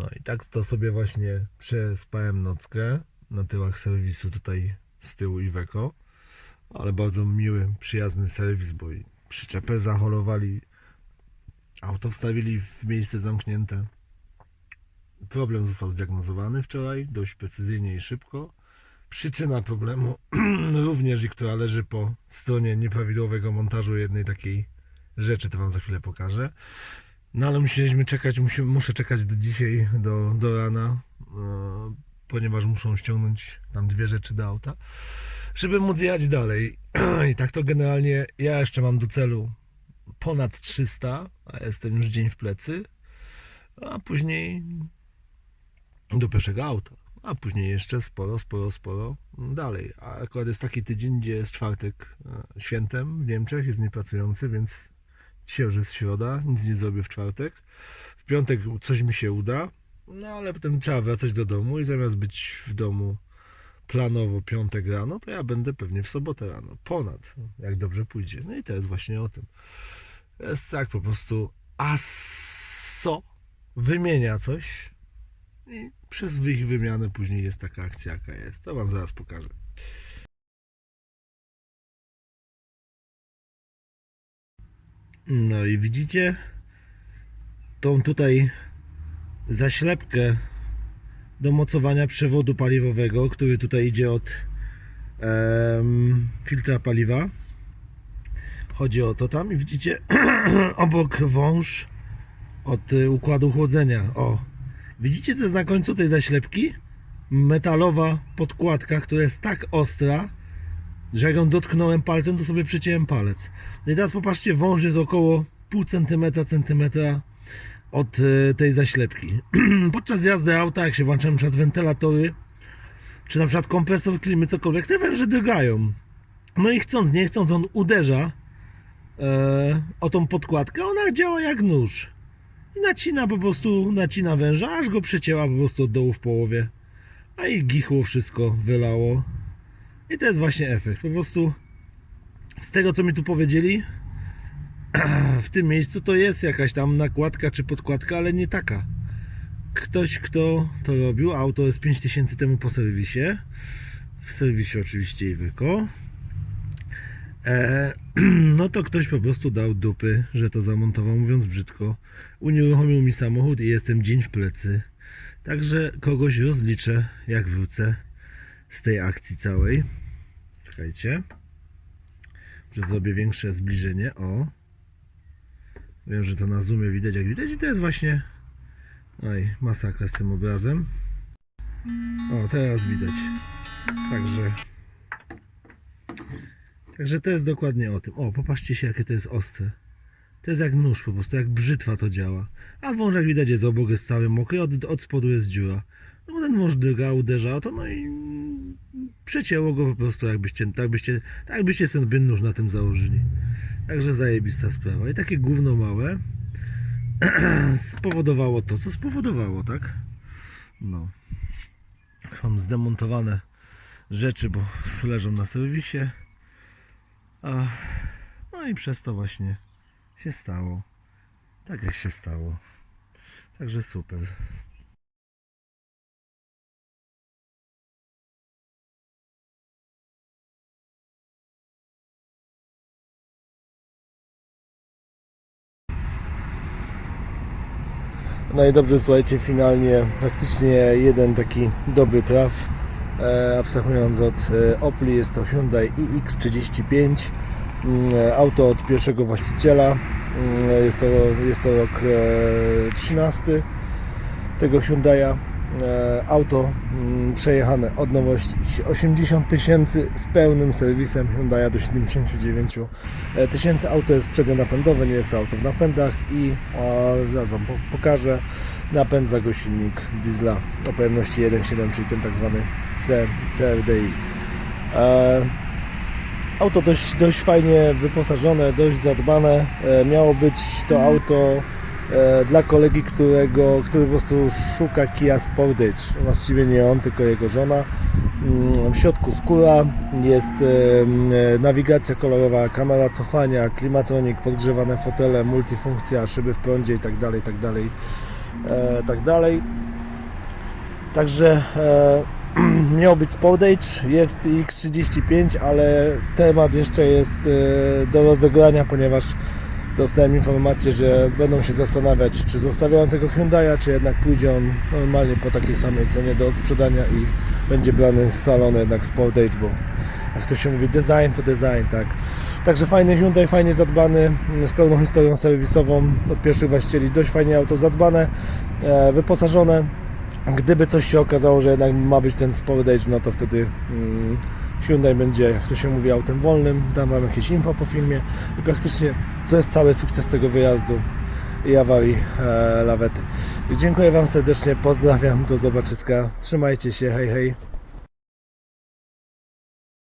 No i tak to sobie właśnie przespałem nockę na tyłach serwisu tutaj z tyłu Iveco. Ale bardzo miły, przyjazny serwis, bo i przyczepę zaholowali, auto wstawili w miejsce zamknięte. Problem został zdiagnozowany wczoraj, dość precyzyjnie i szybko. Przyczyna problemu również, i która leży po stronie nieprawidłowego montażu jednej takiej rzeczy, to wam za chwilę pokażę. No ale musieliśmy czekać, muszę czekać do dzisiaj, do, do rana, e, ponieważ muszą ściągnąć tam dwie rzeczy do auta, żeby móc jechać dalej. I tak to generalnie ja jeszcze mam do celu ponad 300, a jestem już dzień w plecy, a później do pierwszego auta. A później jeszcze sporo, sporo, sporo dalej. A akurat jest taki tydzień, gdzie jest czwartek e, świętem w Niemczech, jest niepracujący, więc dzisiaj już jest środa, nic nie zrobię w czwartek. W piątek coś mi się uda, no ale potem trzeba wracać do domu i zamiast być w domu planowo piątek rano, to ja będę pewnie w sobotę rano. Ponad, jak dobrze pójdzie. No i to jest właśnie o tym. Jest tak po prostu asso wymienia coś i przez ich wymianę później jest taka akcja, jaka jest. To wam zaraz pokażę. No i widzicie tą tutaj zaślepkę do mocowania przewodu paliwowego, który tutaj idzie od em, filtra paliwa. Chodzi o to tam i widzicie obok wąż od y, układu chłodzenia. O, widzicie co jest na końcu tej zaślepki? Metalowa podkładka, która jest tak ostra, że jak ją dotknąłem palcem, to sobie przyciąłem palec. No i teraz popatrzcie, wąż jest około pół centymetra, centymetra od e, tej zaślepki. Podczas jazdy auta, jak się włączają na przykład wentylatory, czy na przykład kompresor klimy, cokolwiek, te węże drgają. No i chcąc, nie chcąc, on uderza e, o tą podkładkę, ona działa jak nóż. I nacina po prostu, nacina węża, aż go przecięła po prostu od dołu w połowie. A i gichło wszystko, wylało. I to jest właśnie efekt. Po prostu z tego, co mi tu powiedzieli, w tym miejscu to jest jakaś tam nakładka czy podkładka, ale nie taka. Ktoś, kto to robił, auto jest 5000 temu po serwisie. W serwisie oczywiście Iveco. E, no to ktoś po prostu dał dupy, że to zamontował, mówiąc brzydko. Unieruchomił mi samochód i jestem dzień w plecy. Także kogoś rozliczę, jak wrócę z tej akcji całej. Czekajcie. Że zrobię większe zbliżenie. O. Wiem, że to na zoomie widać, jak widać. I to jest właśnie. Oj, masakra z tym obrazem. O, teraz widać. Także. Także to jest dokładnie o tym. O, popatrzcie się, jakie to jest ostre. To jest jak nóż po prostu, jak brzytwa to działa. A wąż, jak widać, jest obok, jest cały mokry, od, od spodu jest dziura. No bo ten wąż drga, uderza o to, no i przecięło go po prostu, jakbyście, tak byście, tak byście sobie nóż na tym założyli. Także zajebista sprawa. I takie gówno małe spowodowało to, co spowodowało, tak? No. Mam zdemontowane rzeczy, bo leżą na serwisie. A, no i przez to właśnie się stało. Tak jak się stało. Także super. No i dobrze, słuchajcie, finalnie praktycznie jeden taki dobry traf. E, abstrahując od e, Opli, jest to Hyundai iX35. Mm, e, Auto od pierwszego właściciela. Mm, Jest to, jest to rok e, 13 tego Hyundai'a. E, Auto mm, przejechane od nowości 80 tysięcy z pełnym serwisem Hyundai'a do 79 e, tysięcy. Auto jest przednionapędowe, nie jest to auto w napędach i o, zaraz Wam po- pokażę. Napędza go silnik diesla o pojemności 1.7, czyli ten tak zwany C, CRDI. E, Auto dość, dość fajnie wyposażone, dość zadbane. E, miało być to auto dla kolegi, którego, który po prostu szuka Kia Sportage. Właściwie nie on, tylko jego żona. Mm, W środku skóra, jest e, e, nawigacja kolorowa, kamera cofania, klimatronik, podgrzewane fotele, multifunkcja, szyby w prądzie i dalej, dalej, e, tak dalej. Także e, miał być Sportage, jest X35, ale temat jeszcze jest e, do rozegrania, ponieważ dostałem informację, że będą się zastanawiać, czy zostawiają tego Hyundai'a, czy jednak pójdzie on normalnie po takiej samej cenie do odsprzedania i będzie brany z salonu jednak Sportage, bo jak to się mówi, design to design, tak. Także fajny Hyundai, fajnie zadbany, z pełną historią serwisową, od pierwszych właścicieli dość fajnie auto zadbane, e, wyposażone. Gdyby coś się okazało, że jednak ma być ten Sportage, no to wtedy mm, Hyundai będzie, jak to się mówi, autem wolnym. Dam Wam jakieś info po filmie i praktycznie to jest cały sukces tego wyjazdu i e, lawety. Dziękuję Wam serdecznie, pozdrawiam, do zobaczyska, trzymajcie się, hej hej.